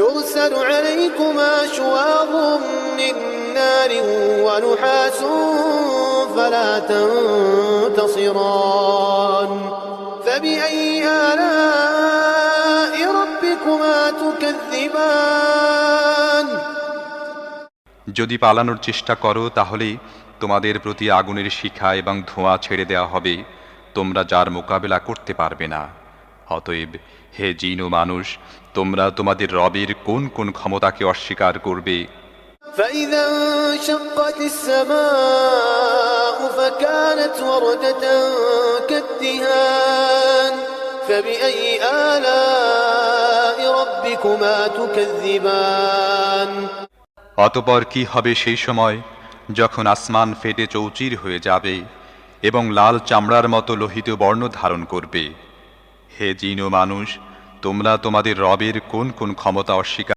يرسل عليكما شواظ من نار ونحاس فلا تنتصران فبأي آلاء ربكما تكذبان যদি পালানোর চেষ্টা করো তাহলে তোমাদের প্রতি আগুনের শিখা এবং ধোঁয়া ছেড়ে দেওয়া হবে তোমরা যার মোকাবেলা করতে পারবে না অতএব হে জিন ও মানুষ তোমরা তোমাদের রবের কোন কোন ক্ষমতাকে অস্বীকার করবে فإذا انشقت السماء فكانت وردة كالدهان فبأي آلاء ربكما تكذبان অতপর কি হবে সেই সময় যখন আসমান ফেটে চৌচির হয়ে যাবে এবং লাল চামড়ার মতো লোহিত বর্ণ ধারণ করবে হে জিন মানুষ তোমরা তোমাদের রবের কোন কোন ক্ষমতা অস্বীকার